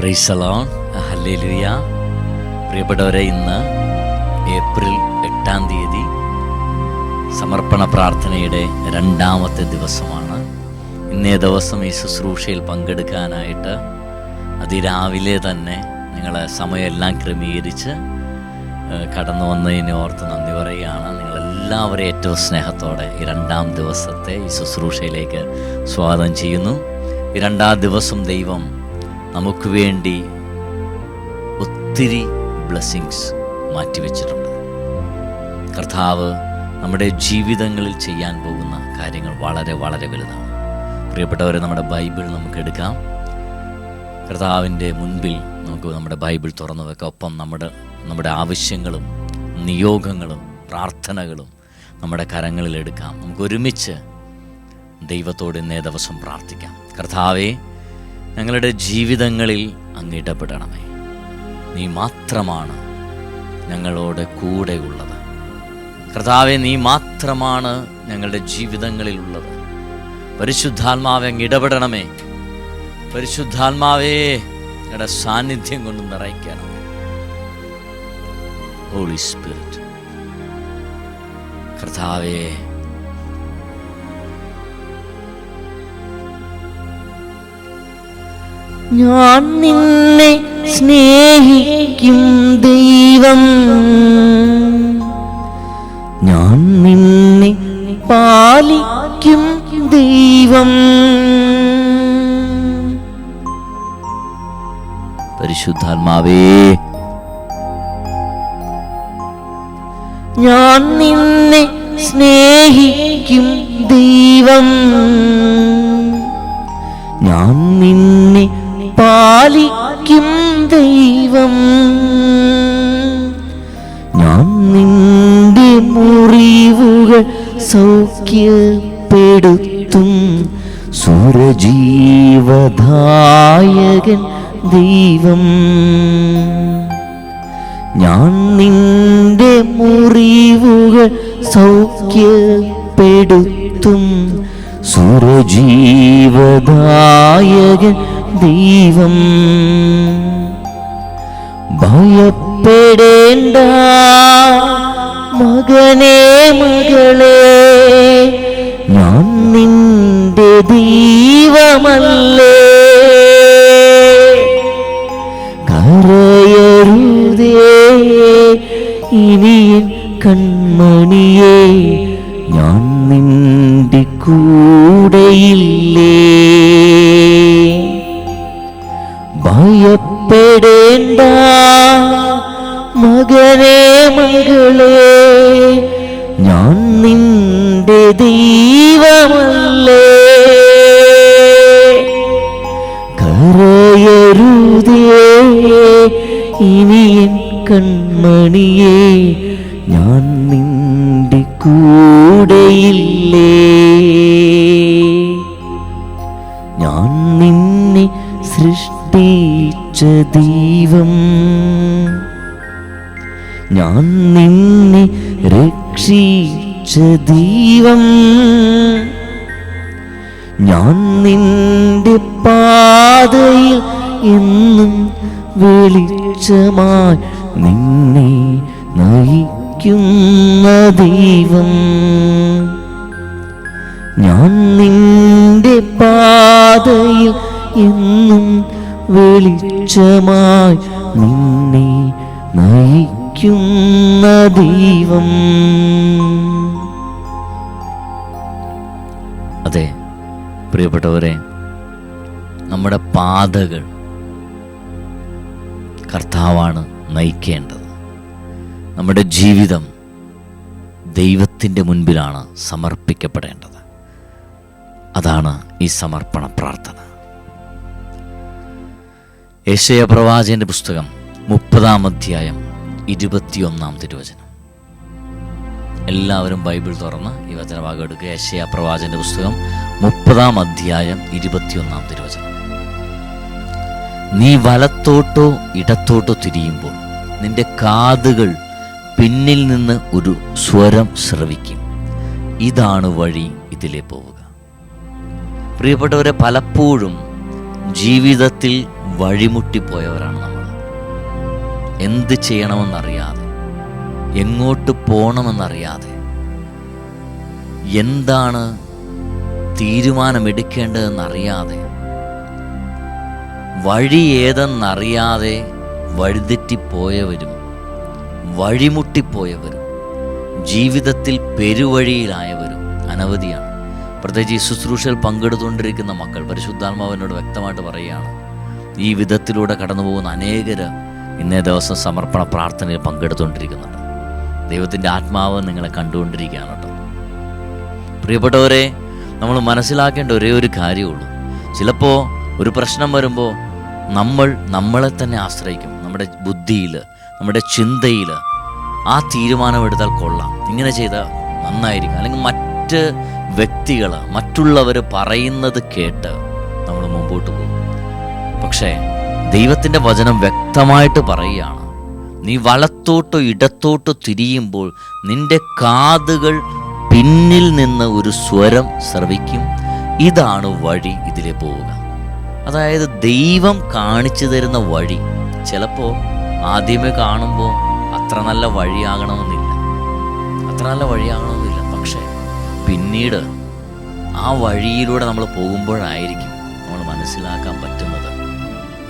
പ്രൈസലോൺ ഹല്ലേലൂയ പ്രിയപ്പെട്ടവരെ ഇന്ന് ഏപ്രിൽ എട്ടാം തീയതി സമർപ്പണ പ്രാർത്ഥനയുടെ രണ്ടാമത്തെ ദിവസമാണ്. ഇന്നേ ദിവസം ഈ ശുശ്രൂഷയിൽ പങ്കെടുക്കാനായിട്ട് അതിരാവിലെ തന്നെ നിങ്ങൾ സമയമെല്ലാം ക്രമീകരിച്ച് കടന്നു വന്നതിനെ ഓർത്ത് നന്ദി പറയുകയാണ്. നിങ്ങളെല്ലാവരും ഏറ്റവും സ്നേഹത്തോടെ ഈ രണ്ടാം ദിവസത്തെ ഈ ശുശ്രൂഷയിലേക്ക് സ്വാഗതം ചെയ്യുന്നു. ഈ രണ്ടാം ദിവസം ദൈവം നമുക്ക് വേണ്ടി ഒത്തിരി ബ്ലെസ്സിങ്സ് മാറ്റിവെച്ചിട്ടുണ്ട്. കർത്താവ് നമ്മുടെ ജീവിതങ്ങളിൽ ചെയ്യാൻ പോകുന്ന കാര്യങ്ങൾ വളരെ വളരെ വലുതാണ്. പ്രിയപ്പെട്ടവരെ നമ്മുടെ ബൈബിൾ നമുക്ക് എടുക്കാം. കർത്താവിന്റെ മുൻപിൽ നമുക്ക് നമ്മുടെ ബൈബിൾ തുറന്നു വെക്കാം. ഒപ്പം നമ്മുടെ നമ്മുടെ ആവശ്യങ്ങളും നിയോഗങ്ങളും പ്രാർത്ഥനകളും നമ്മുടെ കരങ്ങളിൽ എടുക്കാം. നമുക്ക് ഒരുമിച്ച് ദൈവത്തോട് ഇന്നേ ദിവസം പ്രാർത്ഥിക്കാം. കർത്താവെ ഞങ്ങളുടെ ജീവിതങ്ങളിൽ അങ്ങ് ഇടപെടണമേ നീ മാത്രമാണ് ഞങ്ങളോട് കൂടെയുള്ളത്. കർത്താവെ നീ മാത്രമാണ് ഞങ്ങളുടെ ജീവിതങ്ങളിലുള്ളത്. പരിശുദ്ധാത്മാവെ അങ്ങ് ഇടപെടണമേ. പരിശുദ്ധാത്മാവേ ഞങ്ങളുടെ സാന്നിധ്യം കൊണ്ട് നിറയ്ക്കണമേ. ഹോളി സ്പിരിറ്റ് കർത്താവേ ഞാൻ നിന്നെ സ്നേഹിക്കും ദൈവം. ഞാൻ നിന്നെ പാലിക്കും ദൈവം. പരിശുദ്ധാത്മാവേ ഞാൻ നിന്നെ സ്നേഹിക്കും ദൈവം. ഞാൻ നിന്നെ പാലിക്കും ദൈവം. ഞാൻ നിന്റെ മുറിവുകൾ സൗഖ്യപ്പെടുത്തും. സുരജീവദായകൻ ദൈവം. ഞാൻ നിന്റെ മുറിവുകൾ സൗഖ്യപ്പെടുത്തും. സുരജീവദായകൻ ദൈവം. ഭയപ്പെടേണ്ട മകനെ മകളെ ഞാൻ നിന്റെ ദൈവമല്ലേ. കരയരുതേ ഇനിയും കൺമണിയേ മകനെ മകളെ ഞാൻ നിന്റെ ദൈവമല്ലേ. കരയരുതേ ഇനിയൻ കൺമണിയേ ഞാൻ രക്ഷിച്ച ദൈവം. ഞാൻ നിന്റെ പാതയിൽ എന്നും വെളിച്ചമായി നിന്നെ നയിക്കുന്ന ദൈവം. ഞാൻ നിന്റെ പാതയിൽ എന്നും വെളിച്ചമായി നിന്നെ നയിക്കുന്ന ദൈവം. അതെ പ്രിയപ്പെട്ടവരെ നമ്മുടെ പാതകൾ കർത്താവാണ് നയിക്കേണ്ടത്. നമ്മുടെ ജീവിതം ദൈവത്തിന്റെ മുൻപിലാണ് സമർപ്പിക്കപ്പെടേണ്ടത്. അതാണ് ഈ സമർപ്പണ പ്രാർത്ഥന. യേശയ പ്രവാചകന്റെ പുസ്തകം മുപ്പതാം അധ്യായം ഇരുപത്തിയൊന്നാം തിരുവചനം. എല്ലാവരും ബൈബിൾ തുറന്ന് ഈ വചനഭാഗം എടുക്കുക. യശയ പ്രവാചന്റെ പുസ്തകം മുപ്പതാം അധ്യായം ഇരുപത്തിയൊന്നാം തിരുവചനം. നീ വലത്തോട്ടോ ഇടത്തോട്ടോ തിരിയുമ്പോൾ നിന്റെ കാതുകൾ പിന്നിൽ നിന്ന് ഒരു സ്വരം ശ്രവിക്കും ഇതാണ് വഴി ഇതിലെ പോവുക. പ്രിയപ്പെട്ടവരെ പലപ്പോഴും ജീവിതത്തിൽ വഴിമുട്ടിപ്പോയവരാണ് നമ്മൾ. എന്ത് ചെയ്യണമെന്നറിയാതെ എങ്ങോട്ട് പോകണമെന്നറിയാതെ എന്താണ് തീരുമാനമെടുക്കേണ്ടതെന്നറിയാതെ വഴി ഏതെന്നറിയാതെ വഴിതെറ്റിപ്പോയവരും വഴിമുട്ടിപ്പോയവരും ജീവിതത്തിൽ പെരുവഴിയിലായവരും അനവധിയാണ്. പ്രത്യേകിച്ച് ശുശ്രൂഷയിൽ പങ്കെടുത്തുകൊണ്ടിരിക്കുന്ന മക്കൾ പരിശുദ്ധാത്മാവിനോട് വ്യക്തമായിട്ട് പറയുകയാണ് ഈ വിധത്തിലൂടെ കടന്നു പോകുന്ന അനേകർ ഇന്നേ ദിവസം സമർപ്പണ പ്രാർത്ഥനയിൽ പങ്കെടുത്തുകൊണ്ടിരിക്കുന്നുണ്ട്. ദൈവത്തിന്റെ ആത്മാവ് നിങ്ങളെ കണ്ടുകൊണ്ടിരിക്കുകയാണ് കേട്ടോ. പ്രിയപ്പെട്ടവരെ നമ്മൾ മനസ്സിലാക്കേണ്ട ഒരേ ഒരു കാര്യമുള്ളൂ. ചിലപ്പോൾ ഒരു പ്രശ്നം വരുമ്പോൾ നമ്മൾ നമ്മളെ തന്നെ ആശ്രയിക്കും. നമ്മുടെ ബുദ്ധിയിൽ നമ്മുടെ ചിന്തയിൽ ആ തീരുമാനമെടുത്താൽ കൊള്ളാം. ഇങ്ങനെ ചെയ്താൽ നന്നായിരിക്കും. അല്ലെങ്കിൽ മറ്റ് വ്യക്തികൾ മറ്റുള്ളവർ പറയുന്നത് കേട്ട് നമ്മൾ മുമ്പോട്ട് പോകും. പക്ഷേ ദൈവത്തിന്റെ വചനം വ്യക്തമായിട്ട് പറയുകയാണ്. നീ വളത്തോട്ടോ ഇടത്തോട്ടോ തിരിയുമ്പോൾ നിന്റെ കാതുകൾ പിന്നിൽ നിന്ന് ഒരു സ്വരം ശ്രവിക്കും ഇതാണ് വഴി ഇതിലെ പോവുക. അതായത് ദൈവം കാണിച്ചു തരുന്ന വഴി. ചിലപ്പോൾ ആദ്യമേ കാണുമ്പോൾ അത്ര നല്ല വഴിയാകണമെന്നില്ല. അത്ര നല്ല വഴിയാകണമെന്നില്ല. പക്ഷേ പിന്നീട് ആ വഴിയിലൂടെ നമ്മൾ പോകുമ്പോഴായിരിക്കും നമ്മൾ മനസ്സിലാക്കാൻ പറ്റുന്നത്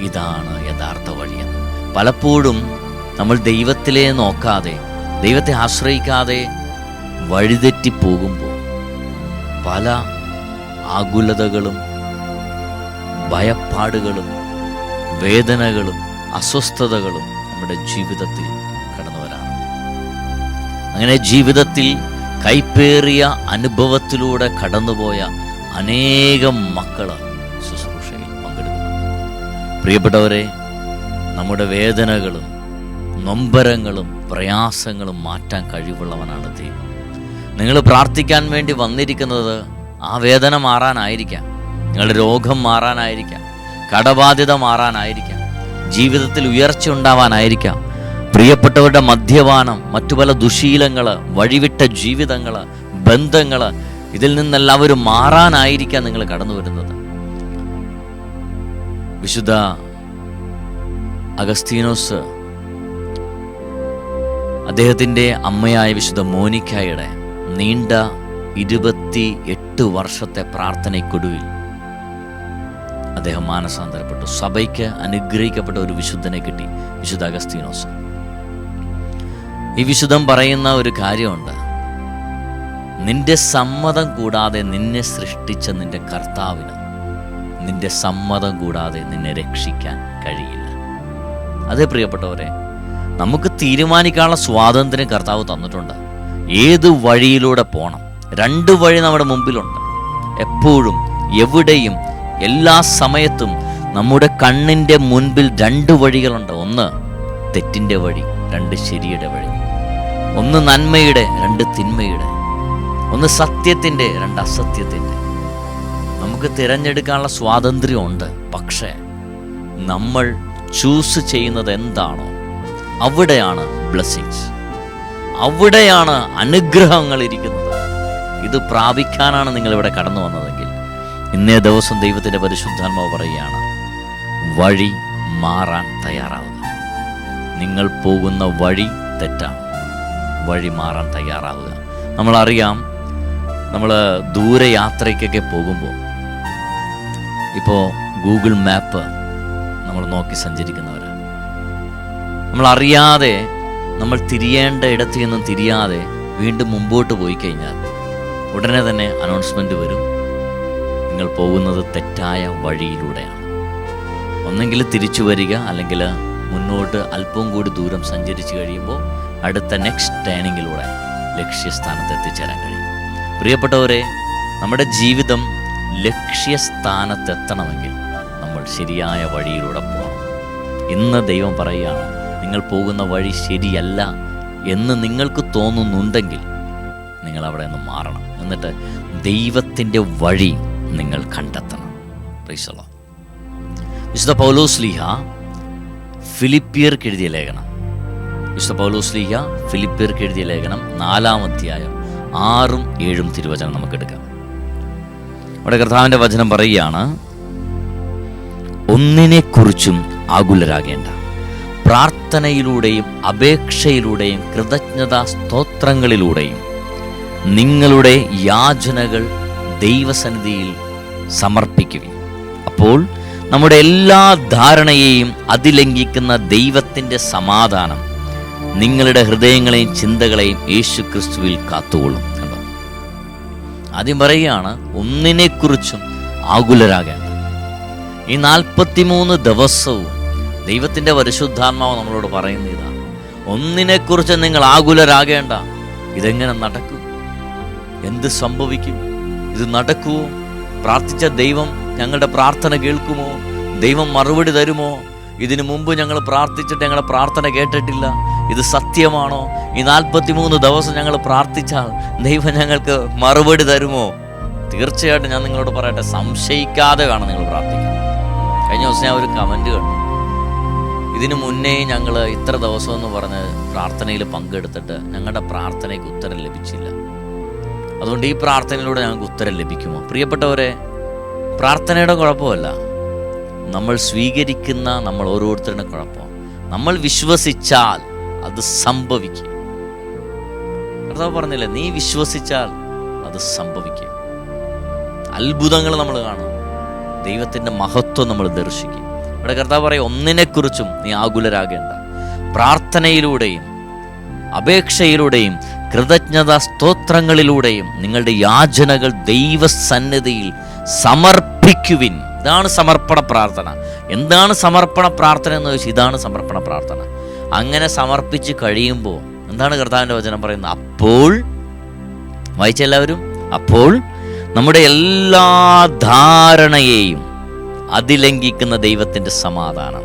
ഇതാണ് യഥാർത്ഥ വഴിയെന്ന് പലപ്പോഴും നമ്മൾ ദൈവത്തിലെ നോക്കാതെ ദൈവത്തെ ആശ്രയിക്കാതെ വഴിതെറ്റി പോകുമ്പോൾ പല ആകുലതകളും ഭയപ്പാടുകളും വേദനകളും അസ്വസ്ഥതകളും നമ്മുടെ ജീവിതത്തിൽ കടന്നു വരാറുണ്ട്. അങ്ങനെ ജീവിതത്തിൽ കൈപ്പേറിയ അനുഭവത്തിലൂടെ കടന്നുപോയ അനേകം മക്കൾ ശുശ്രൂഷയിൽ പങ്കെടുക്കുന്നുണ്ട്. പ്രിയപ്പെട്ടവരെ നമ്മുടെ വേദനകളും നൊമ്പരങ്ങളും പ്രയാസങ്ങളും മാറ്റാൻ കഴിവുള്ളവനാണ് ദൈവം. നിങ്ങൾ പ്രാർത്ഥിക്കാൻ വേണ്ടി വന്നിരിക്കുന്നത് ആ വേദന മാറാനായിരിക്കാം. നിങ്ങളുടെ രോഗം മാറാനായിരിക്കാം. കടബാധ്യത മാറാനായിരിക്കാം. ജീവിതത്തിൽ ഉയർച്ച ഉണ്ടാവാനായിരിക്കാം. പ്രിയപ്പെട്ടവരുടെ മദ്യപാനം മറ്റു പല ദുശീലങ്ങൾ വഴിവിട്ട ജീവിതങ്ങൾ ബന്ധങ്ങൾ ഇതിൽ നിന്നെല്ലാവരും മാറാനായിരിക്കാം നിങ്ങൾ കടന്നു വരുന്നത് വിശുദ്ധ അഗസ്തീനോസ് അദ്ദേഹത്തിന്റെ അമ്മയായ വിശുദ്ധ മോനിക്കായുടെ നീണ്ട ഇരുപത്തി എട്ട് വർഷത്തെ പ്രാർത്ഥനയ്ക്കൊടുവിൽ അദ്ദേഹം മാനസാന്തരപ്പെട്ടു. സഭയ്ക്ക് അനുഗ്രഹിക്കപ്പെട്ട ഒരു വിശുദ്ധനെ കിട്ടി വിശുദ്ധ അഗസ്തീനോസ്. ഈ വിശുദ്ധം പറയുന്ന ഒരു കാര്യമുണ്ട്. നിന്റെ സമ്മതം കൂടാതെ നിന്നെ സൃഷ്ടിച്ച നിന്റെ കർത്താവിന് നിന്റെ സമ്മതം കൂടാതെ നിന്നെ രക്ഷിക്കാൻ കഴിയില്ല. അതേ പ്രിയപ്പെട്ടവരെ നമുക്ക് തീരുമാനിക്കാനുള്ള സ്വാതന്ത്ര്യം കർത്താവ് തന്നിട്ടുണ്ട്. ഏത് വഴിയിലൂടെ പോകണം രണ്ട് വഴി നമ്മുടെ മുമ്പിലുണ്ട്. എപ്പോഴും എവിടെയും എല്ലാ സമയത്തും നമ്മുടെ കണ്ണിന്റെ മുൻപിൽ രണ്ട് വഴികളുണ്ട്. ഒന്ന് തെറ്റിന്റെ വഴി രണ്ട് ശരിയുടെ വഴി. ഒന്ന് നന്മയുടെ രണ്ട് തിന്മയുടെ. ഒന്ന് സത്യത്തിന്റെ രണ്ട് അസത്യത്തിന്റെ. നമുക്ക് തിരഞ്ഞെടുക്കാനുള്ള സ്വാതന്ത്ര്യമുണ്ട്. പക്ഷേ നമ്മൾ ചൂസ് ചെയ്യുന്നത് എന്താണോ അവിടെയാണ് ബ്ലെസ്സിങ്സ്. അവിടെയാണ് അനുഗ്രഹങ്ങൾ ഇരിക്കുന്നത്. ഇത് പ്രാപിക്കാനാണ് നിങ്ങളിവിടെ കടന്നു വന്നതെങ്കിൽ ഇന്നേ ദിവസം ദൈവത്തിന്റെ പരിശുദ്ധാത്മാവ് പറയുകയാണ് വഴി മാറാൻ തയ്യാറാവുക നിങ്ങൾ പോകുന്ന വഴി തെറ്റാണ്. വഴി മാറാൻ തയ്യാറാവുക. നമ്മളറിയാം നമ്മൾ ദൂരയാത്രയ്ക്കൊക്കെ പോകുമ്പോൾ ഇപ്പോൾ ഗൂഗിൾ മാപ്പ് നമ്മൾ നോക്കി സഞ്ചരിക്കുന്നവരാണ് നമ്മൾ അറിയാതെ നമ്മൾ തിരിയേണ്ട ഇടത്ത് നിന്നും തിരിയാതെ വീണ്ടും മുമ്പോട്ട് പോയി കഴിഞ്ഞാൽ ഉടനെ തന്നെ അനൗൺസ്മെന്റ് വരും. നിങ്ങൾ പോകുന്നത് തെറ്റായ വഴിയിലൂടെയാണ്. ഒന്നെങ്കിൽ തിരിച്ചു വരിക അല്ലെങ്കിൽ മുന്നോട്ട് അല്പം കൂടി ദൂരം സഞ്ചരിച്ചു കഴിയുമ്പോൾ അടുത്ത നെക്സ്റ്റ് ടേണിങ്ങിലൂടെ ലക്ഷ്യസ്ഥാനത്ത് എത്തിച്ചേരാൻ കഴിയും. പ്രിയപ്പെട്ടവരെ നമ്മുടെ ജീവിതം ലക്ഷ്യസ്ഥാനത്തെത്തണമെങ്കിൽ നമ്മൾ ശരിയായ വഴിയിലൂടെ പോകണം. ഇന്ന് ദൈവം പറയുകയാണ് നിങ്ങൾ പോകുന്ന വഴി ശരിയല്ല എന്ന് നിങ്ങൾക്ക് തോന്നുന്നുണ്ടെങ്കിൽ നിങ്ങൾ അവിടെ നിന്ന് മാറണം. എന്നിട്ട് ദൈവത്തിന്റെ വഴി നിങ്ങൾ കണ്ടെത്തണം. പ്രീസലോ വിശുദ്ധ പൗലോസ്ലിഹ ഫിലിപ്പിയർക്ക് എഴുതിയ ലേഖനം. വിശുദ്ധ പൗലോസ്ലിഹ ഫിലിപ്പിയർക്ക് എഴുതിയ ലേഖനം നാലാം അധ്യായം ആറും ഏഴും തിരുവചനം നമുക്ക് എടുക്കാം അവിടെ കർത്താവിന്റെ വചനം പറയുകയാണ് ഒന്നിനെക്കുറിച്ചും ആകുലരാകേണ്ട. പ്രാർത്ഥനയിലൂടെയും അപേക്ഷയിലൂടെയും കൃതജ്ഞതാ സ്തോത്രങ്ങളിലൂടെയും നിങ്ങളുടെ യാചനകൾ ദൈവസന്നിധിയിൽ സമർപ്പിക്കുക അപ്പോൾ നമ്മുടെ എല്ലാ ധാരണയെയും അതിലംഘിക്കുന്ന ദൈവത്തിന്റെ സമാധാനം നിങ്ങളുടെ ഹൃദയങ്ങളെയും ചിന്തകളെയും യേശു ക്രിസ്തുവിൽ കാത്തുകൊള്ളും ആദ്യം പറയുകയാണ് ഒന്നിനെക്കുറിച്ചും ആകുലരാകേണ്ട. ഈ നാൽപ്പത്തിമൂന്ന് ദിവസവും ദൈവത്തിന്റെ പരിശുദ്ധാത്മാവ് നമ്മളോട് പറയുന്ന ഇതാ. ഒന്നിനെക്കുറിച്ച് നിങ്ങൾ ആകുലരാകേണ്ട. ഇതെങ്ങനെ നടക്കും? എന്ത് സംഭവിക്കും? ഇത് നടക്കുമോ പ്രാർത്ഥിച്ച ദൈവം ഞങ്ങളുടെ പ്രാർത്ഥന കേൾക്കുമോ? ദൈവം മറുപടി തരുമോ? ഇതിനു മുമ്പ് ഞങ്ങൾ പ്രാർത്ഥിച്ചിട്ട് ഞങ്ങളുടെ പ്രാർത്ഥന കേട്ടിട്ടില്ല. ഇത് സത്യമാണോ? ഈ നാൽപ്പത്തിമൂന്ന് ദിവസം ഞങ്ങൾ പ്രാർത്ഥിച്ചാൽ ദൈവം ഞങ്ങൾക്ക് മറുപടി തരുമോ? തീർച്ചയായിട്ടും ഞാൻ നിങ്ങളോട് പറയട്ടെ സംശയിക്കാതെ വേണം നിങ്ങൾ പ്രാർത്ഥിക്കാൻ കഴിഞ്ഞ ദിവസം ഞാൻ ഒരു കമന്റ് കണ്ടു. ഇതിനു മുന്നേ ഞങ്ങൾ ഇത്ര ദിവസം എന്ന് പറഞ്ഞ് പ്രാർത്ഥനയിൽ പങ്കെടുത്തിട്ട് ഞങ്ങളുടെ പ്രാർത്ഥനയ്ക്ക് ഉത്തരം ലഭിച്ചില്ല. അതുകൊണ്ട് ഈ പ്രാർത്ഥനയിലൂടെ ഞങ്ങൾക്ക് ഉത്തരം ലഭിക്കുമോ? പ്രിയപ്പെട്ടവരെ പ്രാർത്ഥനയുടെ കുഴപ്പമല്ല. നമ്മൾ സ്വീകരിക്കുന്ന നമ്മൾ ഓരോരുത്തരുടെ കുഴപ്പം. നമ്മൾ വിശ്വസിച്ചാൽ അത് സംഭവിക്കും. കർത്താവ് പറഞ്ഞില്ലേ നീ വിശ്വസിച്ചാൽ അത് സംഭവിക്കും. അത്ഭുതങ്ങൾ നമ്മൾ കാണും. ദൈവത്തിന്റെ മഹത്വം നമ്മൾ ദർശിക്കും. ഇവിടെ കർത്താവ് പറയും ഒന്നിനെക്കുറിച്ചും നീ ആകുലരാകേണ്ട. പ്രാർത്ഥനയിലൂടെയും അപേക്ഷയിലൂടെയും കൃതജ്ഞത സ്തോത്രങ്ങളിലൂടെയും നിങ്ങളുടെ യാചനകൾ ദൈവസന്നിധിയിൽ സമർപ്പിക്കുവിൻ. ഇതാണ് സമർപ്പണ പ്രാർത്ഥന. എന്താണ് സമർപ്പണ പ്രാർത്ഥന എന്ന് ചോദിച്ചാൽ ഇതാണ് സമർപ്പണ പ്രാർത്ഥന. അങ്ങനെ സമർപ്പിച്ച് കഴിയുമ്പോൾ എന്താണ് കർത്താവിന്റെ വചനം പറയുന്നത്? അപ്പോൾ വായിച്ചെല്ലാവരും അപ്പോൾ നമ്മുടെ എല്ലാ ധാരണയെയും അതിലംഘിക്കുന്ന ദൈവത്തിന്റെ സമാധാനം.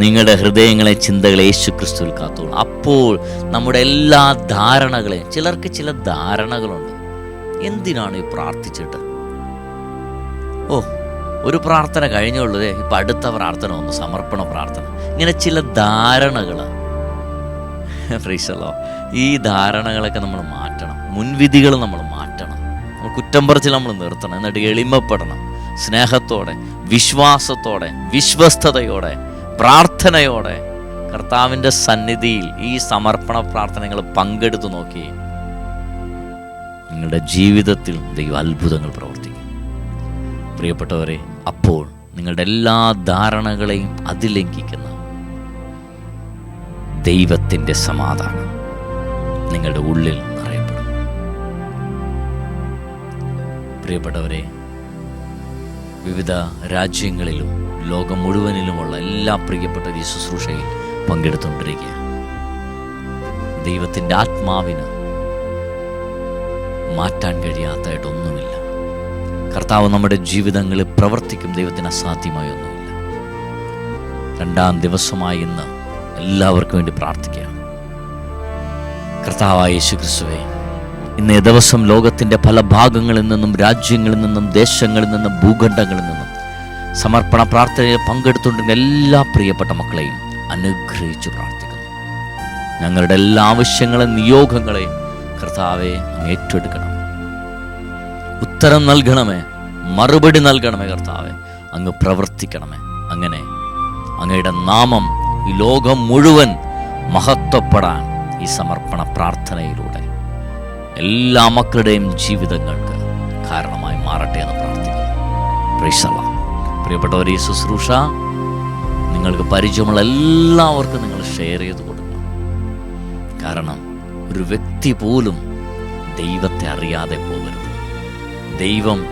നിങ്ങളുടെ ഹൃദയങ്ങളെ ചിന്തകളെ യേശു ക്രിസ്തുവിൽ കാത്തോളും അപ്പോൾ നമ്മുടെ എല്ലാ ധാരണകളെയും ചിലർക്ക് ചില ധാരണകളുണ്ട്. എന്തിനാണ് ഈ പ്രാർത്ഥിച്ചിട്ട്? ഓ ഒരു പ്രാർത്ഥന കഴിഞ്ഞുള്ളൂ. ദേ, ഇപ്പം അടുത്ത പ്രാർത്ഥന ഒന്ന് സമർപ്പണ പ്രാർത്ഥന. ഇങ്ങനെ ചില ധാരണകൾ. ഫ്രീസല്ലോ. ഈ ധാരണകളൊക്കെ നമ്മൾ മാറ്റണം. മുൻവിധികൾ നമ്മൾ മാറ്റണം. കുറ്റം പറച്ചിൽ നമ്മൾ നിർത്തണം. എന്നിട്ട് എളിമപ്പെടണം. സ്നേഹത്തോടെ വിശ്വാസത്തോടെ വിശ്വസ്തയോടെ പ്രാർത്ഥനയോടെ കർത്താവിന്റെ സന്നിധിയിൽ ഈ സമർപ്പണ പ്രാർത്ഥനകൾ പങ്കെടുത്തു നോക്കി. നിങ്ങളുടെ ജീവിതത്തിൽ ദൈവം അത്ഭുതങ്ങൾ പ്രവർത്തിക്കും. പ്രിയപ്പെട്ടവരെ അപ്പോൾ നിങ്ങളുടെ എല്ലാ ധാരണകളെയും അതിലംഘിക്കുന്ന ദൈവത്തിന്റെ സമാധാനം നിങ്ങളുടെ ഉള്ളിൽ നിറയപ്പെടും. പ്രിയപ്പെട്ടവരെ വിവിധ രാജ്യങ്ങളിലും ലോകം മുഴുവനിലുമുള്ള എല്ലാ പ്രിയപ്പെട്ട ഈ ശുശ്രൂഷയിൽ പങ്കെടുത്തുകൊണ്ടിരിക്കുക ദൈവത്തിന്റെ ആത്മാവിന് മാറ്റാൻ കഴിയാത്തതായിട്ടൊന്നുമില്ല. കർത്താവ് നമ്മുടെ ജീവിതങ്ങളിൽ പ്രവർത്തിക്കും ദൈവത്തിന് അസാധ്യമായ ഒന്നുമില്ല രണ്ടാം ദിവസമായി ഇന്ന് എല്ലാവർക്കും വേണ്ടി പ്രാർത്ഥിക്കുകയാണ്. കർത്താവായ യേശു ക്രിസ്തുവേ ഇന്ന് ദിവസം ലോകത്തിന്റെ പല ഭാഗങ്ങളിൽ നിന്നും രാജ്യങ്ങളിൽ നിന്നും ദേശങ്ങളിൽ നിന്നും ഭൂഖണ്ഡങ്ങളിൽ നിന്നും സമർപ്പണ പ്രാർത്ഥനയിൽ പങ്കെടുത്തുകൊണ്ടിരുന്ന എല്ലാ പ്രിയപ്പെട്ട മക്കളെയും അനുഗ്രഹിച്ചു പ്രാർത്ഥിക്കുന്നു. ഞങ്ങളുടെ എല്ലാ ആവശ്യങ്ങളും നിയോഗങ്ങളെയും കർത്താവെ ഏറ്റെടുക്കണം. ഉത്തരം നൽകണമേ മറുപടി നൽകണമേ കർത്താവെ അങ്ങ് പ്രവർത്തിക്കണമേ. അങ്ങനെ അങ്ങയുടെ നാമം ഈ ലോകം മുഴുവൻ മഹത്വപ്പെടാൻ ഈ സമർപ്പണ പ്രാർത്ഥനയിലൂടെ എല്ലാ മക്കളുടെയും ജീവിതങ്ങൾക്ക് കാരണമായി മാറട്ടെ എന്ന് പ്രാർത്ഥിക്കുന്നു. പ്രൈസല്ല പ്രിയപ്പെട്ടവർ ഈ ശുശ്രൂഷ നിങ്ങൾക്ക് പരിചയമുള്ള എല്ലാവർക്കും നിങ്ങൾ ഷെയർ ചെയ്ത് കൊടുക്കണം കാരണം ഒരു വ്യക്തി പോലും ദൈവത്തെ അറിയാതെ പോകരുത്. ദൈവം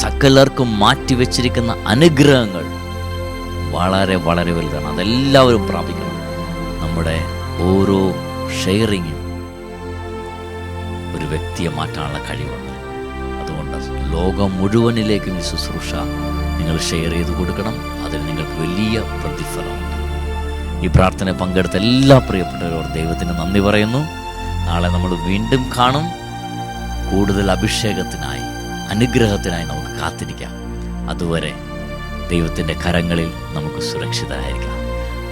സകലർക്കും മാറ്റിവെച്ചിരിക്കുന്ന അനുഗ്രഹങ്ങൾ വളരെ വളരെ വലുതാണ്. അതെല്ലാവരും പ്രാപിക്കണം. നമ്മുടെ ഓരോ ഷെയറിങ്ങും വ്യക്തിയെ മാറ്റാനുള്ള കഴിവുണ്ട് അതുകൊണ്ട് ലോകം മുഴുവനിലേക്കും ഈ ശുശ്രൂഷ നിങ്ങൾ ഷെയർ ചെയ്ത് കൊടുക്കണം. അതിൽ നിങ്ങൾക്ക് വലിയ പ്രതിഫലമുണ്ട്. ഈ പ്രാർത്ഥന പങ്കെടുത്ത എല്ലാ പ്രിയപ്പെട്ടവരോട് ദൈവത്തിന് നന്ദി പറയുന്നു. നാളെ നമ്മൾ വീണ്ടും കാണും. കൂടുതൽ അഭിഷേകത്തിനായി അനുഗ്രഹത്തിനായി നമുക്ക് കാത്തിരിക്കാം. അതുവരെ ദൈവത്തിന്റെ കരങ്ങളിൽ നമുക്ക് സുരക്ഷിതരായിരിക്കാം.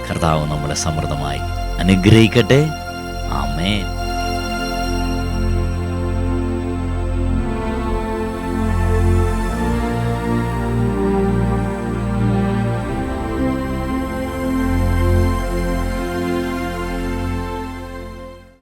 കർത്താവ് നമ്മളെ സമൃദ്ധമായി അനുഗ്രഹിക്കട്ടെ. ആമേൻ.